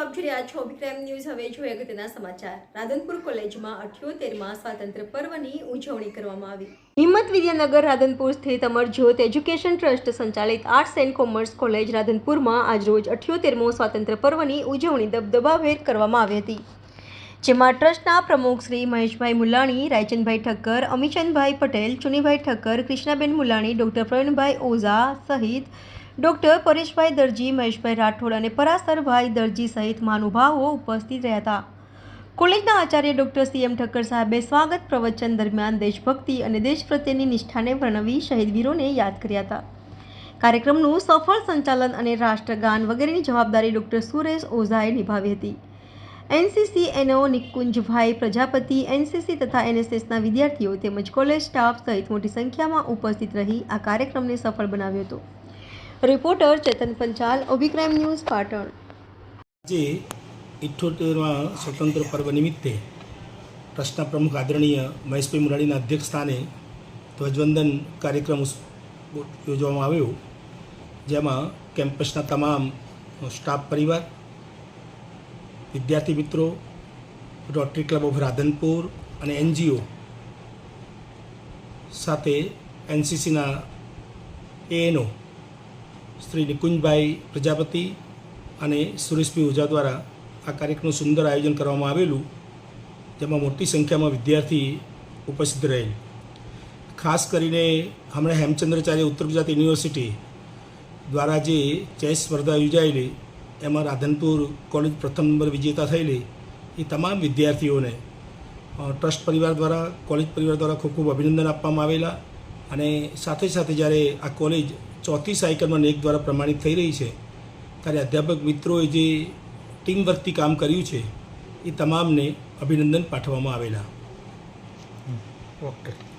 આપ જોઈ રહ્યા છો વિક્રમ ન્યૂઝ હવે પર્વની ઉજવણી કરવામાં આવી. હિંમત વિદ્યાનગર રાધનપુર સ્થિત અમરજ્યોત એજ્યુકેશન ટ્રસ્ટ સંચાલિત આર્ટ્સ એન્ડ કોમર્સ કોલેજ રાધનપુરમાં આજરોજ અઠ્યોતેરમો સ્વાતંત્ર્ય પર્વની ઉજવણી દબદબાભેર કરવામાં આવી હતી. જેમાં ટ્રસ્ટના પ્રમુખ શ્રી મહેશભાઈ મુલાણી, રાયચંદભાઈ ઠક્કર, અમીચંદભાઈ પટેલ, ચુનીભાઈ ઠક્કર, કૃષ્ણાબેન મુલાણી, ડૉક્ટર પ્રવીણભાઈ ઓઝા સહિત ડૉક્ટર પરેશભાઈ દરજી, મહેશભાઈ રાઠોડ અને પરાસરભાઈ દરજી સહિત મહાનુભાવો ઉપસ્થિત રહ્યા હતા. કોલેજના Acharya doctor C M Thakkar સાહેબે સ્વાગત પ્રવચન દરમિયાન દેશભક્તિ અને દેશ પ્રત્યેની નિષ્ઠાને વર્ણવી શહીદ વીરોને યાદ કર્યા હતા. કાર્યક્રમનું સફળ સંચાલન અને રાષ્ટ્રગાન વગેરેની જવાબદારી ડૉક્ટર સુરેશ ઓઝાએ નિભાવી હતી. NCC, NO Nikunjbhai Prajapati, NCC તથા એનએસએસના વિદ્યાર્થીઓ તેમજ કોલેજ સ્ટાફ સહિત મોટી સંખ્યામાં ઉપસ્થિત રહી આ કાર્યક્રમને સફળ બનાવ્યો હતો. Reporter Chetan Panchal, Abhi Crime news Patan. આજે ઇઠ્ઠોતેરમાં સ્વતંત્ર પર્વ નિમિત્તે ટ્રસ્ટના પ્રમુખ આદરણીય મહેશભાઈ અધ્યક્ષ સ્થાને ધ્વજવંદન કાર્યક્રમ યોજવામાં આવ્યો. જેમાં કેમ્પસના તમામ સ્ટાફ પરિવાર, વિદ્યાર્થી મિત્રો, રોટરી ક્લબ ઓફ રાધનપુર અને એનજીઓ સાથે એનસીસીના એએનઓ શ્રી નિકુંજભાઈ પ્રજાપતિ અને સુરેશભાઈ ઓઝા દ્વારા આ કાર્યક્રમનું સુંદર આયોજન કરવામાં આવેલું, જેમાં મોટી સંખ્યામાં વિદ્યાર્થી ઉપસ્થિત રહેલ. ખાસ કરીને હમણાં હેમચંદ્રાચાર્ય ઉત્તર ગુજરાત યુનિવર્સિટી દ્વારા જે ચેસ સ્પર્ધા યોજાયેલી, એમાં રાધનપુર કોલેજ પ્રથમ નંબર વિજેતા થયેલી, એ તમામ વિદ્યાર્થીઓને ટ્રસ્ટ પરિવાર દ્વારા, કોલેજ પરિવાર દ્વારા ખૂબ ખૂબ અભિનંદન આપવામાં આવેલા અને સાથે સાથે જ્યારે આ કોલેજ ચોથી સાયકલમાં નેક દ્વારા પ્રમાણિત થઈ રહી છે. ત્યારે અધ્યાપક મિત્રોએ જે ટીમ વર્કથી કામ કર્યું છે, એ તમામને અભિનંદન પાઠવવામાં આવેલા. ઓકે.